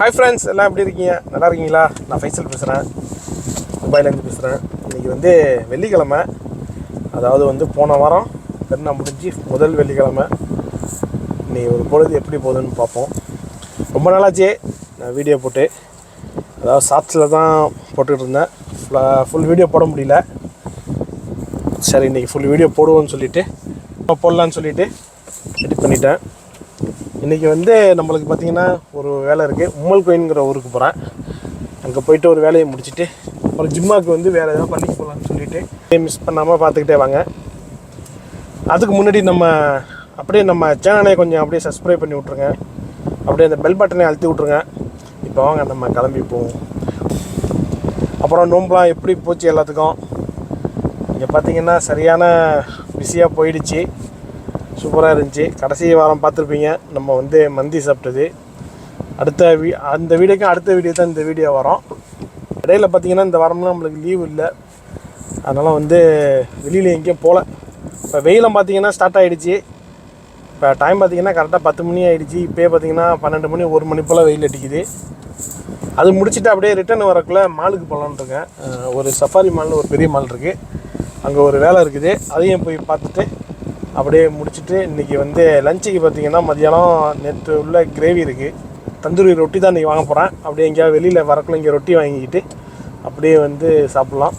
Hi friends எல்லாம் எப்படி இருக்கீங்க? நல்லா இருக்கீங்களா? நான் ஃபைசல் பேசுகிறேன் துபாயிலேருந்து பேசுகிறேன் இன்றைக்கி வந்து வெள்ளிக்கிழமை. அதாவது வந்து போன வாரம் பெண்ணை முடிஞ்சு முதல் வெள்ளிக்கிழமை. இன்றைக்கி ஒரு பொழுது எப்படி போகுதுன்னு பார்ப்போம். ரொம்ப நாளாச்சு நான் வீடியோ போட்டு அதாவது ஷார்ட்ஸில் தான் போட்டுக்கிட்டு இருந்தேன். ஃபுல்லாக ஃபுல் வீடியோ போட முடியல. சரி இன்றைக்கி ஃபுல் வீடியோ போடுவோன்னு சொல்லிவிட்டு போடலான்னு சொல்லிவிட்டு எடிட் பண்ணிட்டேன். இன்றைக்கி வந்து நம்மளுக்கு பார்த்திங்கன்னா ஒரு வேலை இருக்குது உம்மல் கோயின்ங்கிற ஊருக்கு போகிறேன் அங்கே போயிட்டு ஒரு வேலையை முடிச்சுட்டு அப்புறம் ஜிம்மாவுக்கு வந்து வேறு எதாவது பண்ணிக்கு போகலான்னு சொல்லிட்டு மிஸ் பண்ணாமல் பார்த்துக்கிட்டே வாங்க. அதுக்கு முன்னாடி நம்ம அப்படியே நம்ம சேனலை கொஞ்சம் அப்படியே சப்ஸ்கிரைப் பண்ணி விட்ருங்க அப்படியே அந்த பெல் பட்டனை அழுத்தி விட்ருங்க இப்போ வாங்க நம்ம கிளம்பி போவோம். அப்புறம் நோம்பலாம் எப்படி போச்சு எல்லாத்துக்கும்? இங்கே பார்த்தீங்கன்னா சரியான பிஸியாக போயிடுச்சு. சூப்பராக இருந்துச்சு. கடைசி வாரம் பார்த்துருப்பீங்க. நம்ம வந்து மந்தி சாப்பிட்டது. அடுத்த வீ அந்த வீடியோக்கும் அடுத்த வீடியோ தான் இந்த வீடியோ வரும். இடையில பார்த்தீங்கன்னா இந்த வாரம்லாம் நம்மளுக்கு லீவு இல்லை. அதனால் வந்து வெளியில் எங்கேயும் போகல இப்போ வெயிலம் பார்த்தீங்கன்னா ஸ்டார்ட் ஆகிடுச்சு இப்போ டைம் பார்த்தீங்கன்னா கரெக்டாக பத்து மணி ஆகிடுச்சு இப்போயே பார்த்திங்கன்னா பன்னெண்டு மணி ஒரு மணி போல் வெயில் அடிக்குது. அது முடிச்சுட்டு அப்படியே ரிட்டர்ன் வரக்குள்ள மாலுக்கு போகலான்ருக்கேன் ஒரு சஃபாரி மால்னு ஒரு பெரிய மால் இருக்குது அங்கே ஒரு வேலை இருக்குது. அதையும் போய் பார்த்துட்டு அப்படியே முடிச்சுட்டு இன்றைக்கி வந்து லஞ்சுக்கு பார்த்தீங்கன்னா மதியானம் நேற்று உள்ள கிரேவி இருக்குது தந்தூரி ரொட்டி தான் இன்றைக்கி வாங்க போகிறேன் அப்படியே எங்கேயாவது வெளியில் வரக்குள்ள இங்கே ரொட்டி வாங்கிக்கிட்டு அப்படியே வந்து சாப்பிட்லாம்.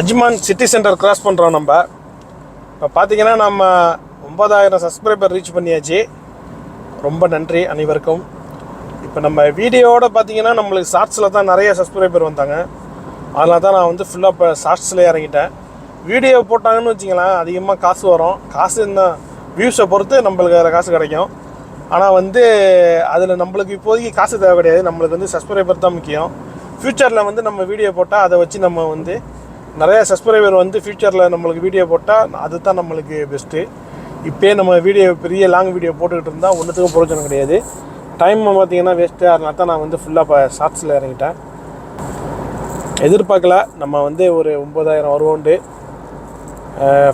அஜ்மான் சிட்டி சென்டர் க்ராஸ் பண்ணுறோம் நம்ம. இப்போ பார்த்திங்கன்னா நம்ம ஒன்பதாயிரம் சப்ஸ்கிரைபர் ரீச் பண்ணியாச்சு. ரொம்ப நன்றி அனைவருக்கும். இப்போ நம்ம வீடியோவோட பார்த்தீங்கன்னா நம்மளுக்கு ஷார்ட்ஸில் தான் நிறைய சப்ஸ்கிரைபர் வந்தாங்க. அதனால தான் நான் வந்து ஃபுல்லாக இப்போ ஷார்ட்ஸில் இறங்கிட்டேன். வீடியோ போட்டாங்கன்னு வச்சிங்களேன் அதிகமாக காசு வரும். காசு என்ன வியூஸை பொறுத்து நம்மளுக்கு அதில் காசு கிடைக்கும். ஆனால் வந்து அதில் நம்மளுக்கு இப்போதைக்கு காசு தேவை கிடையாது. நம்மளுக்கு வந்து சப்ஸ்கிரைபர் தான் முக்கியம். ஃப்யூச்சரில் வந்து நம்ம வீடியோ போட்டால் அதை வச்சு நம்ம வந்து நிறைய சப்ஸ்கிரைபர் வந்து ஃப்யூச்சரில் நம்மளுக்கு வீடியோ போட்டால் அதுதான் நம்மளுக்கு பெஸ்ட்டு இப்போயே நம்ம வீடியோ பெரிய லாங் வீடியோ போட்டுக்கிட்டு இருந்தால் ஒன்றுத்துக்கும் பிரோஜனம் கிடையாது. டைம் பார்த்தீங்கன்னா வேஸ்ட்டு அதனால தான் நான் வந்து ஃபுல்லாக இப்போ ஷார்ட்ஸில் இறங்கிட்டேன். எதிர்பார்க்கல நம்ம வந்து ஒரு ஒம்பதாயிரம் வருவோண்டு.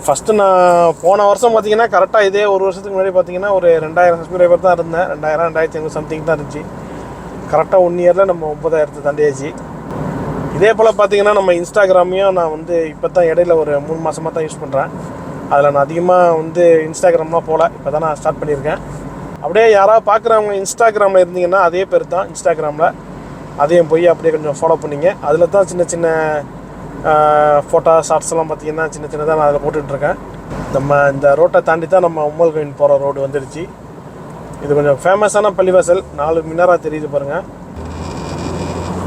ஃபஸ்ட்டு நான் போன வருஷம் பார்த்தீங்கன்னா கரெக்டாக இதே ஒரு வருஷத்துக்கு முன்னாடி பார்த்தீங்கன்னா ஒரு ரெண்டாயிரம் சப்ஸ்கிரைபர் தான் இருந்தேன். ரெண்டாயிரம் ரெண்டாயிரத்தி ஐநூறு சம்திங் தான் இருந்துச்சு. கரெக்டாக ஒன் இயரில் நம்ம ஒன்பதாயிரத்து தாண்டியாச்சு இதே போல் பார்த்தீங்கன்னா நம்ம இன்ஸ்டாகிராமையும் நான் வந்து இப்போ தான் இடையில ஒரு மூணு மாதமாக தான் யூஸ் பண்ணுறேன் அதில் நான் அதிகமாக வந்து இன்ஸ்டாகிராம்லாம் போகல இப்போ தான் நான் ஸ்டார்ட் பண்ணியிருக்கேன். அப்படியே யாராவது பார்க்குறவங்க இன்ஸ்டாகிராமில் இருந்தீங்கன்னா அதே பேர் தான் இன்ஸ்டாகிராமில். அதையும் போய் அப்படியே கொஞ்சம் ஃபாலோ பண்ணிங்க. அதில் தான் சின்ன சின்ன ஃபோட்டோ ஷார்ட்ஸ்லாம் பார்த்தீங்கன்னா சின்ன சின்னதாக நான் அதில் போட்டுட்ருக்கேன் நம்ம இந்த ரோட்டை தாண்டி தான் நம்ம உம்மல் கோயின் போகிற ரோடு வந்துடுச்சு இது கொஞ்சம் ஃபேமஸான பள்ளிவாசல். நாலு மினாரா தெரியுது பாருங்கள்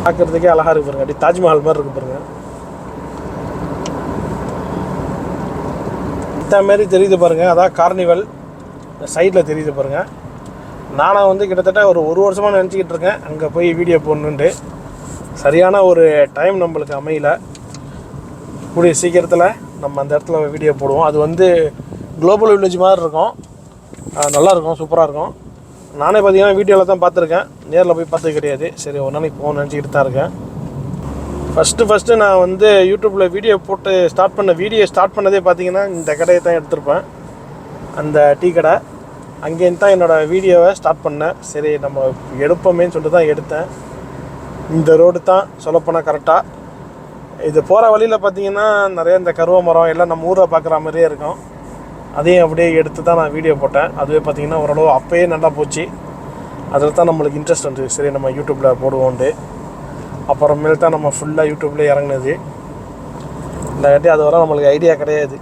பார்க்குறதுக்கே அழகாக இருக்கு பாருங்கள் அப்படி தாஜ்மஹால் மாதிரி இருக்கு பாருங்கள் இந்த மாதிரி தெரியுது பாருங்கள் அதான் கார்னிவல் சைடில் தெரியுது பாருங்கள் நானாக வந்து கிட்டத்தட்ட ஒரு ஒரு வருஷமாக நினச்சிக்கிட்டு இருக்கேன். அங்கே போய் வீடியோ போடணுன்ட்டு. சரியான ஒரு டைம் நம்மளுக்கு அமையல. கூடிய சீக்கிரத்தில் நம்ம அந்த இடத்துல வீடியோ போடுவோம். அது வந்து குளோபல் வில்லேஜ் மாதிரி இருக்கும். நல்லாயிருக்கும் சூப்பராக இருக்கும் நானே பார்த்தீங்கன்னா வீடியோவில் தான் பார்த்துருக்கேன். நேரில் போய் பார்த்தது கிடையாது. சரி ஒரு நாளைக்கு போகணும்னு நினச்சிக்கிட்டு தான் இருக்கேன். ஃபஸ்ட்டு ஃபஸ்ட்டு நான் வந்து யூடியூப்பில் வீடியோ போட்டு ஸ்டார்ட் பண்ண வீடியோ ஸ்டார்ட் பண்ணதே பார்த்தீங்கன்னா இந்த கடையை தான் எடுத்திருப்பேன். அந்த டீ கடை. அங்கேருந்து தான் என்னோடய வீடியோவை ஸ்டார்ட் பண்ணேன். சரி நம்ம எடுப்போமேன்னு சொல்லிட்டு தான் எடுத்தேன். இந்த ரோடு தான் சொல்லப்போனால் கரெக்டாக இது போகிற வழியில் பார்த்தீங்கன்னா நிறைய இந்த கருவ மரம் எல்லாம் நம்ம ஊரை பார்க்குற மாதிரியே இருக்கும். அதையும் அப்படியே எடுத்து தான் நான் வீடியோ போட்டேன். அதுவே பார்த்தீங்கன்னா ஓரளவு அப்போயே நல்லா போச்சு. அதில் தான் நம்மளுக்கு இன்ட்ரெஸ்ட் வந்துச்சு. சரி நம்ம யூடியூப்பில் போடுவோண்டு அப்புறமேல் தான் நம்ம ஃபுல்லாக யூடியூப்லேயே இறங்குனது. இந்த கட்டி அது வர நம்மளுக்கு ஐடியா கிடையாது.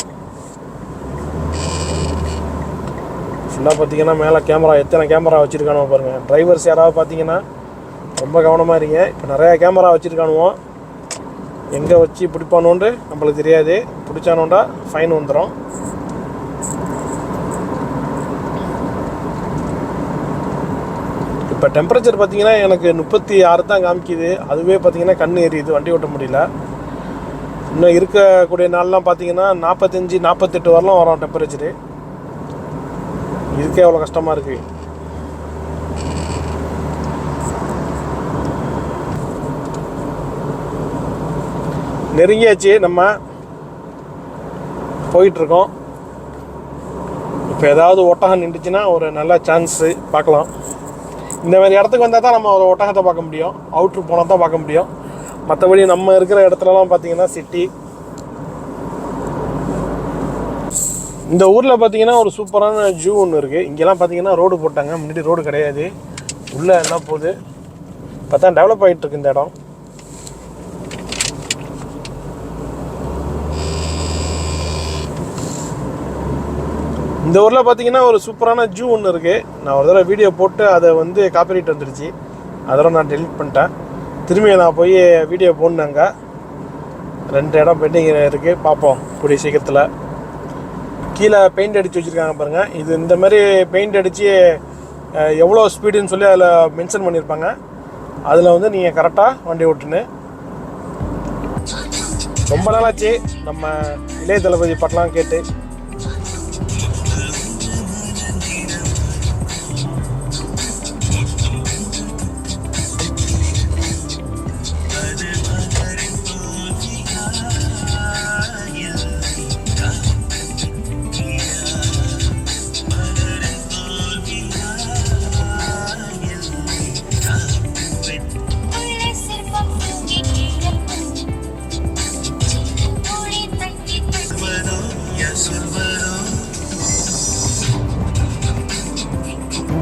ஃபுல்லாக பார்த்தீங்கன்னா மேலே கேமரா எத்தனை கேமரா வச்சுருக்கானோ பாருங்கள் டிரைவர்ஸ் யாராவது பார்த்தீங்கன்னா ரொம்ப கவனமாக இருங்க. இப்போ நிறையா கேமரா வச்சுருக்கானுவோம் எங்கே வச்சு பிடிப்பானோன்று நம்மளுக்கு தெரியாது. பிடிச்சானோண்டா ஃபைன் வந்துடும் இப்போ டெம்பரேச்சர் பார்த்தீங்கன்னா எனக்கு முப்பத்தி ஆறு தான் காமிக்கிது. அதுவே பார்த்தீங்கன்னா கண் எரியுது வண்டி ஓட்ட முடியல. இன்னும் இருக்கக்கூடிய நாள்லாம் பார்த்தீங்கன்னா நாற்பத்தஞ்சி நாற்பத்தெட்டு வரலாம் வரும் டெம்பரேச்சரு இதுக்கே அவ்வளோ கஷ்டமாக இருக்குது நெருங்கியாச்சு. நம்ம போயிட்டுருக்கோம். இப்போ ஏதாவது ஒட்டகம் நின்றுச்சுன்னா ஒரு நல்ல சான்ஸு பார்க்கலாம். இந்த மாதிரி இடத்துக்கு வந்தால் தான் நம்ம ஒரு ஒட்டகத்தை பார்க்க முடியும். அவுட்ரு போனால் தான் பார்க்க முடியும். மற்றபடி நம்ம இருக்கிற இடத்துலலாம் பார்த்தீங்கன்னா சிட்டி இந்த ஊரில் பார்த்தீங்கன்னா ஒரு சூப்பரான ஜூ ஒன்று இருக்குது இங்கெல்லாம் பார்த்தீங்கன்னா ரோடு போட்டாங்க. முன்னாடி ரோடு கிடையாது. உள்ளே என்ன போகுது. பார்த்தா டெவலப் ஆகிட்டு இருக்கு இந்த இடம். இந்த ஊரில் பார்த்தீங்கன்னா ஒரு சூப்பரான ஜூ ஒன்று இருக்குது நான் ஒரு தடவை வீடியோ போட்டு அதை வந்து காப்பிரைட் வந்துடுச்சு அதெல்லாம் நான் டெலிட் பண்ணிட்டேன். திரும்பி நான் போய் வீடியோ போடணுங்க. ரெண்டு இடம் பெண்டிங் இருக்குது பார்ப்போம். கூடிய சீக்கிரத்தில். கீழே பெயிண்ட் அடித்து வச்சுருக்காங்க பாருங்கள் இது இந்த மாதிரி பெயிண்ட் அடித்து எவ்வளோ ஸ்பீடுன்னு சொல்லி அதில் மென்ஷன் பண்ணியிருப்பாங்க அதில் வந்து நீங்கள் கரெக்டாக வண்டி ஓட்டுன்னு. ரொம்ப நாளாச்சு. நம்ம இளைய தளபதி பாட்டெலாம் கேட்டு.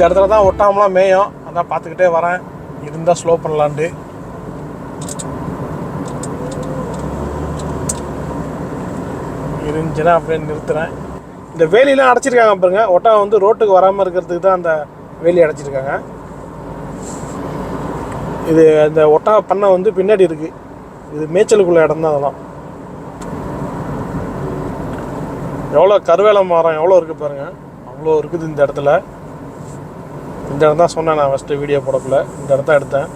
இந்த இடத்துல தான் ஒட்டாமலாம் மேயும். அதான் பார்த்துக்கிட்டே வரேன். இருந்தால் ஸ்லோ பண்ணலான்ட்டு. இருந்துச்சுன்னா அப்படியே நிறுத்துறேன். இந்த வேலியெலாம் அடைச்சிருக்காங்க பாருங்க. ஒட்டகம் வந்து ரோட்டுக்கு வராமல் இருக்கிறதுக்கு தான் அந்த வேலி அடைச்சிருக்காங்க. இது அந்த ஒட்டா பண்ணை வந்து பின்னாடி இருக்குது இது மேய்ச்சலுக்குள்ள இடம் தான் அதெல்லாம். எவ்வளோ கருவேல மரம் எவ்வளோ இருக்குது பாருங்கள் அவ்வளோ இருக்குது இந்த இடத்துல. இந்த இடம் தான் சொன்னேன் நான் ஃபஸ்ட்டு வீடியோ போடக்குள்ள. இந்த இடத்த எடுத்தேன்.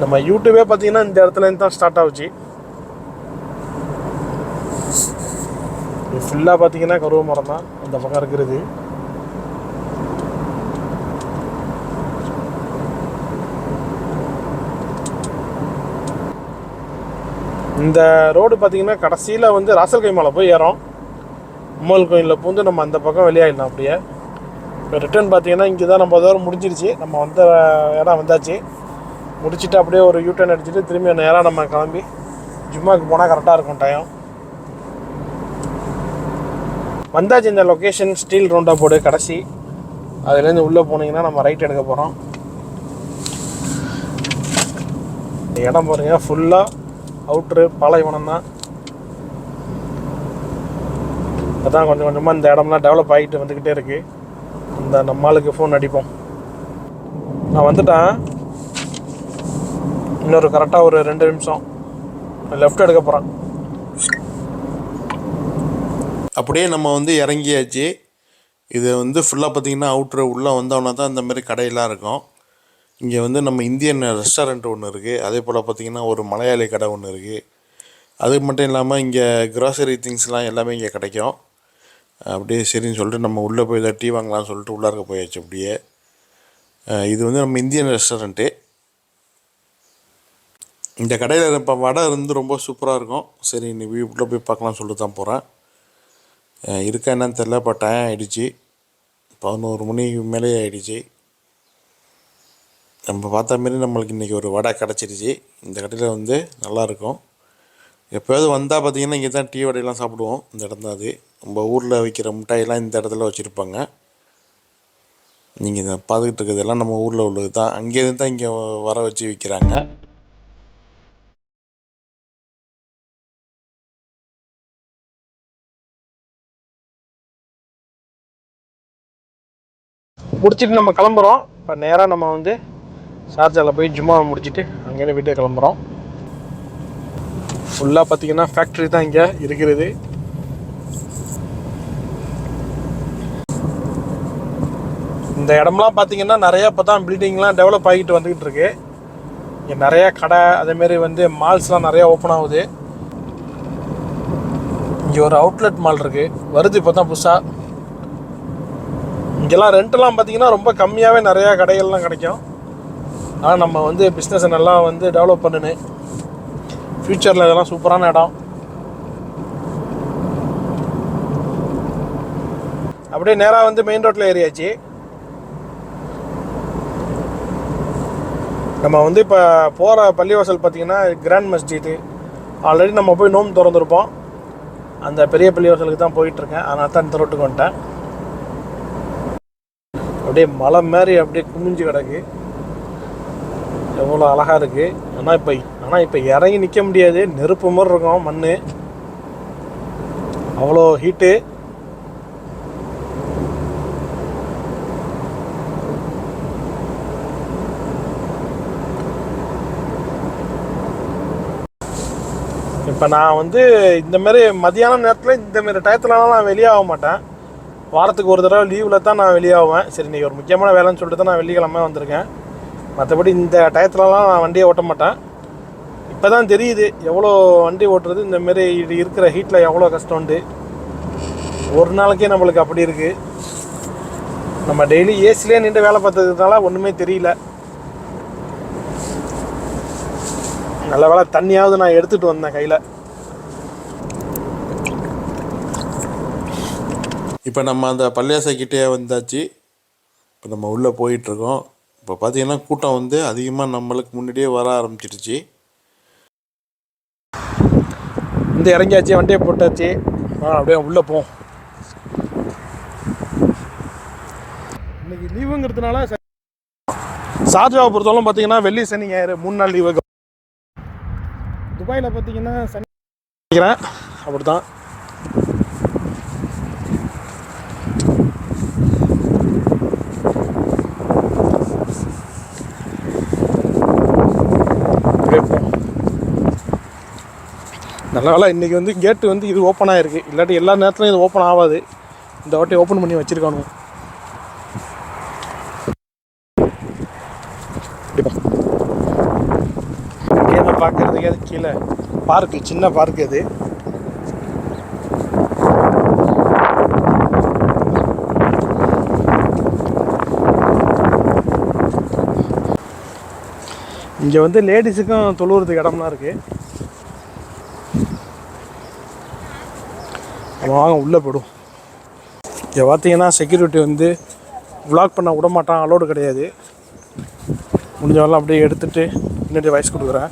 நம்ம யூடியூபே பார்த்தீங்கன்னா இந்த இடத்துல இருந்து தான் ஸ்டார்ட் ஆகுச்சு. ஃபுல்லாக பார்த்தீங்கன்னா கருவ மரம் தான். அந்த பக்கம் இருக்கிறது. இந்த ரோடு பார்த்தீங்கன்னா கடைசியில் வந்து ராசல் மலை போய் ஏறும் அம்மல் கோயிலில் பூந்து நம்ம அந்த பக்கம் வெளியாயிடலாம் அப்படியே. இப்போ ரிட்டர்ன் பார்த்தீங்கன்னா இங்கே தான் நம்ம தூரம் முடிஞ்சிருச்சு. நம்ம வந்த இடம் வந்தாச்சு. முடிச்சுட்டு அப்படியே ஒரு யூட்டர்ன் அடிச்சுட்டு திரும்பி நேராக நம்ம கிளம்பி ஜிம்மாவுக்கு போனால் கரெக்டாக இருக்கும் டைம் வந்தாச்சு இந்த லொக்கேஷன் ஸ்டீல் ரவுண்டா போர்டு கடைசி. அதுலேருந்து உள்ளே போனீங்கன்னா நம்ம ரைட் எடுக்க போகிறோம் இந்த இடம் பாருங்க ஃபுல்லாக அவுட்ரு பாலைவனம் தான் அதான் கொஞ்சம் கொஞ்சமாக இந்த இடம்லாம் டெவலப் ஆகிட்டு வந்துக்கிட்டே இருக்குது இந்த நம்மளுக்கு ஃபோன் அடிப்போம். நான் வந்துட்டேன். இன்னொரு கரெக்டாக ஒரு ரெண்டு நிமிஷம். லெஃப்ட் எடுக்க போகிறேன் அப்படியே நம்ம வந்து இறங்கியாச்சு. இது வந்து ஃபுல்லாக பார்த்தீங்கன்னா அவுட்ரு உள்ளே வந்தோன்னா தான் இந்த மாதிரி கடையெல்லாம் இருக்கும். இங்கே வந்து நம்ம இந்தியன் ரெஸ்டாரண்ட் ஒன்று இருக்குது அதே போல் பார்த்தீங்கன்னா ஒரு மலையாளி கடை ஒன்று இருக்குது அது மட்டும் இல்லாமல் இங்கே க்ராசரி திங்ஸ்லாம் எல்லாமே இங்கே கிடைக்கும். அப்படியே சரின்னு சொல்லிட்டு நம்ம உள்ளே போய் ஏதாவது டீ வாங்கலாம்னு சொல்லிட்டு உள்ளார்க்க போயாச்சு அப்படியே. இது வந்து நம்ம இந்தியன் ரெஸ்டாரண்ட்டு. இந்த கடையில் இப்போ வடை இருந்து ரொம்ப சூப்பராக இருக்கும். சரி நீ வீட்டில் போய் பார்க்கலாம்னு சொல்லிட்டு தான் போகிறேன் இருக்கா என்னன்னு தெரில இப்போ டைம் ஆகிடுச்சு பதினோரு மணிக்கு மேலே ஆகிடுச்சு நம்ம பார்த்த மாரி நம்மளுக்கு இன்றைக்கி ஒரு வடை கிடச்சிருச்சு. இந்த கடையில் வந்து நல்லாயிருக்கும் எப்போயாவது வந்தால் பார்த்தீங்கன்னா இங்கே தான் டீ வடையெல்லாம் சாப்பிடுவோம். இந்த இடம் தான் அது. நம்ம ஊரில் விற்கிற மிட்டாயெல்லாம் இந்த இடத்துல வச்சுருப்பாங்க. நீங்கள் இதை பார்த்துக்கிட்டு இருக்கிறதெல்லாம் நம்ம ஊரில் உள்ளது தான் அங்கேருந்து தான் இங்கே வர வச்சு விற்கிறாங்க முடிச்சிட்டு நம்ம கிளம்புறோம். இப்போ நேராக நம்ம வந்து ஷார்ஜாவில் போய் ஜும்மா முடிச்சிட்டு அங்கேயே வீட்டுக்கு கிளம்புறோம். ஃபுல்லாக பார்த்தீங்கன்னா ஃபேக்ட்ரி தான் இங்கே இருக்கிறது. இந்த இடம்லாம் பார்த்தீங்கன்னா நிறையா இப்போ தான் பில்டிங்லாம் டெவலப் ஆகிட்டு வந்துக்கிட்டு இருக்கு. இங்கே நிறைய கடை அதேமாரி வந்து மால்ஸ்லாம் நிறையா ஓப்பன் ஆகுது. இங்கே ஒரு அவுட்லெட் மால் இருக்குது வருது இப்போ தான் புதுசாக இங்கெல்லாம் ரெண்ட்லாம் பார்த்தீங்கன்னா ரொம்ப கம்மியாகவே நிறையா கடைகள்லாம் கிடைக்கும். ஆனால் நம்ம வந்து பிஸ்னஸை நல்லா வந்து டெவலப் பண்ணணும் ஃப்யூச்சரில் இதெல்லாம் சூப்பரான இடம். அப்படியே நேராக வந்து மெயின் ரோட்டில் ஏறியாச்சு. நம்ம வந்து இப்போ போகிற பள்ளிவாசல் பார்த்தீங்கன்னா கிராண்ட் மஸ்ஜிது ஆல்ரெடி நம்ம போய் நோம் திறந்துருப்போம். அந்த பெரிய பள்ளிவாசலுக்கு தான் போயிட்டுருக்கேன். அதனால தான் இந்த ரோட்டுக்கு வந்துட்டேன். அப்படியே மலை மாதிரி அப்படியே குமிஞ்சு கிடக்கு. எவ்வளோ அழகாக இருக்குது ஆனால் இப்போ ஆனால் இப்போ இறங்கி நிற்க முடியாது. நெருப்பு மாதிரி இருக்கும் மண் அவ்வளோ ஹீட்டு இப்போ நான் வந்து இந்தமாரி மதியானம் மதியான நேரத்தில் இந்தமாரி டயத்துலலாம் நான் வெளியே ஆக மாட்டேன். வாரத்துக்கு ஒரு தடவை லீவில் தான் நான் வெளியே ஆவேன் சரி இன்றைக்கி ஒரு முக்கியமான வேலைன்னு சொல்லிட்டு தான் நான் வெள்ளிக்கிழமை வந்திருக்கேன். மற்றபடி இந்த டயத்துலலாம் நான் வண்டியை ஓட்ட மாட்டேன். இப்போ தான் தெரியுது எவ்வளோ வண்டி ஓட்டுறது இந்தமாரி இது இருக்கிற ஹீட்டில் எவ்வளோ கஷ்டம்ண்டு ஒரு நாளைக்கே நம்மளுக்கு அப்படி இருக்குது நம்ம டெய்லி ஏசிலே நின்று வேலை பார்த்ததுனால ஒன்றுமே தெரியல. நல்ல வேலை தண்ணியாவது நான் எடுத்துகிட்டு வந்தேன் கையில். இப்போ நம்ம அந்த பள்ளியாசைக்கிட்டே வந்தாச்சு. இப்போ நம்ம உள்ளே போயிட்டுருக்கோம். இப்போ பார்த்தீங்கன்னா கூட்டம் வந்து அதிகமாக நம்மளுக்கு முன்னாடியே வர ஆரம்பிச்சிடுச்சு இந்த இறங்கியாச்சு வண்டியை போட்டாச்சு. அப்படியே உள்ளே போம் இன்னைக்கு லீவுங்கிறதுனால ச- ஷார்ஜாவை பொறுத்தவரை பார்த்தீங்கன்னா வெள்ளி சனி ஞாயிறு மூணு நாள் லீவு துபாயில் பார்த்தீங்கன்னா சனி நினைக்கிறேன். அப்படி தான் நல்ல வேலை இன்றைக்கி வந்து கேட்டு வந்து இது ஓப்பன் ஆகிருக்கு இல்லாட்டி எல்லா நேரத்துலையும் இது ஓப்பன் ஆகாது. இந்த வாட்டி ஓப்பன் பண்ணி வச்சுருக்கானு கேமை பார்க்குறதுக்கு அது கீழே பார்க்கு சின்ன பார்க் அது இங்கே வந்து லேடிஸுக்கும் தொழுவுறதுக்கு இடம்லாம் இருக்குது நம்ம வாங்க உள்ளே போயிடும் இங்கே பார்த்தீங்கன்னா செக்யூரிட்டி வந்து விளாக் பண்ண விட மாட்டான் அலோடு கிடையாது. முடிஞ்சவெல்லாம் அப்படியே எடுத்துகிட்டு முன்னாடி வயசு கொடுக்குறேன்.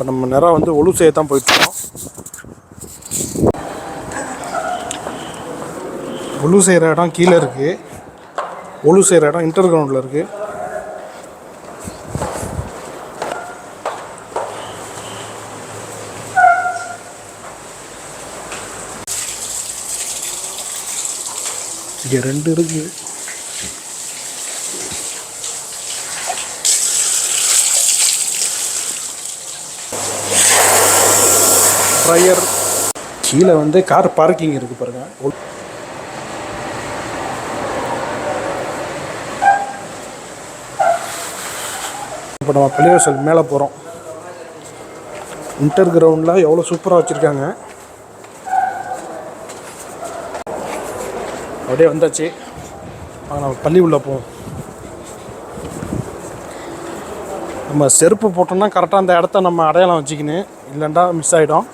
இப்போ நம்ம நேரம் வந்து ஒழு செய்ய தான் போயிட்டுருக்கோம். ஒழு செய்கிற இடம் கீழே இருக்குது ஒழு செய்கிற இடம் இன்டர் கிரவுண்டில் இருக்குது இங்கே ரெண்டு இருக்குது ட்ரையர் கீழே வந்து கார் பார்க்கிங் இருக்குது பாருங்க. இப்போ நம்ம பள்ளிவாசல் மேலே போகிறோம் இன்டர் கிரவுண்டில் எவ்வளோ சூப்பராக வச்சுருக்காங்க. அப்படியே வந்தாச்சு. நம்ம பள்ளி உள்ளே போவோம். நம்ம செருப்பு போட்டோம்னா கரெக்டாக அந்த இடத்த நம்ம அடையாளம் வச்சுக்கின்னு இல்லைண்டா மிஸ் ஆகிடும்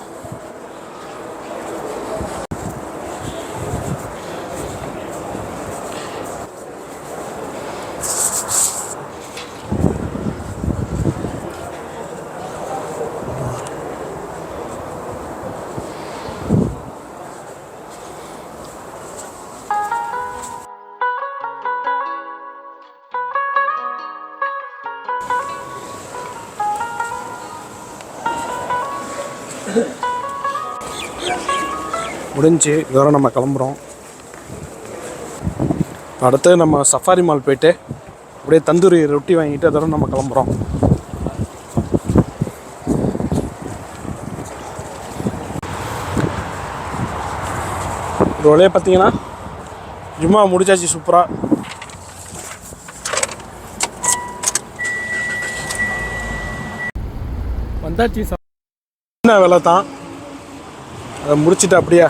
முடிஞ்சு இதோட நம்ம கிளம்புறோம். அடுத்து நம்ம சஃபாரி மால் போயிட்டு அப்படியே தந்தூரி ரொட்டி வாங்கிட்டு அதோட நம்ம கிளம்புறோம். ஒரு வழியாக பார்த்தீங்கன்னா ஜும்மா முடிச்சாச்சு சூப்பராக வந்தாச்சு என்ன வேலை தான்? அதை முடிச்சுட்டு அப்படியே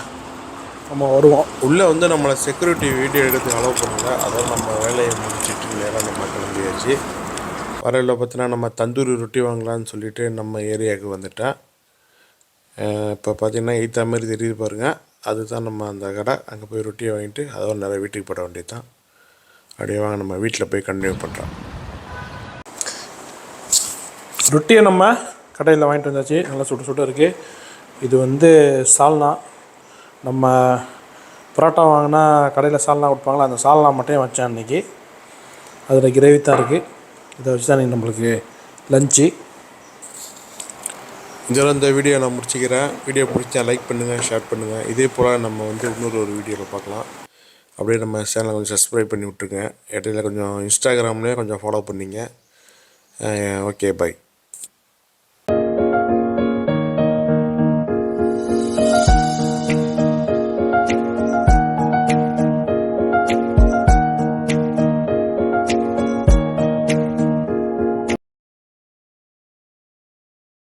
நம்ம வருவோம். உள்ளே வந்து நம்மளை செக்யூரிட்டி வீடியோ எடுத்து அலோவ் பண்ணல. அதோட நம்ம வேலையை முடிச்சிட்டு நேராக நம்ம கிளம்பியாச்சு. வரையில் பார்த்தீங்கன்னா நம்ம தந்தூரி ரொட்டி வாங்கலாம்னு சொல்லிட்டு நம்ம ஏரியாவுக்கு வந்துட்டேன். இப்போ பார்த்தீங்கன்னா எய்த்தா மாதிரி தெரியுது பாருங்கள் அதுதான் நம்ம அந்த கடை. அங்கே போய் ரொட்டியை வாங்கிட்டு அதோட நிறைய வீட்டுக்கு போட வேண்டியது தான் அப்படியே வாங்க நம்ம வீட்டில் போய் கண்டினியூ பண்ணுறோம் ரொட்டியை நம்ம கடையில் வாங்கிட்டு வந்தாச்சு. நல்லா சுட்டு சுட்டு இருக்குது இது வந்து சால்னா. நம்ம பரோட்டா வாங்கினா கடையில் சால்னா கொடுப்பாங்களா? அந்த சால்னா மட்டும் வச்சேன் அன்றைக்கி அதில் கிரேவி தான் இருக்குது இதை வச்சு தான் இன்றைக்கி நம்மளுக்கு லஞ்சு இதோட இந்த வீடியோ நான் முடிச்சுக்கிறேன். வீடியோ பிடிச்சா லைக் பண்ணுங்கள் ஷேர் பண்ணுங்கள் இதே போல் நம்ம வந்து இன்னொரு ஒரு வீடியோவில் பார்க்கலாம். அப்படியே நம்ம சேனலை கொஞ்சம் சப்ஸ்கிரைப் பண்ணி விட்ருங்க இடையில கொஞ்சம் இன்ஸ்டாகிராம்லேயே கொஞ்சம் ஃபாலோ பண்ணிங்க. Okay bye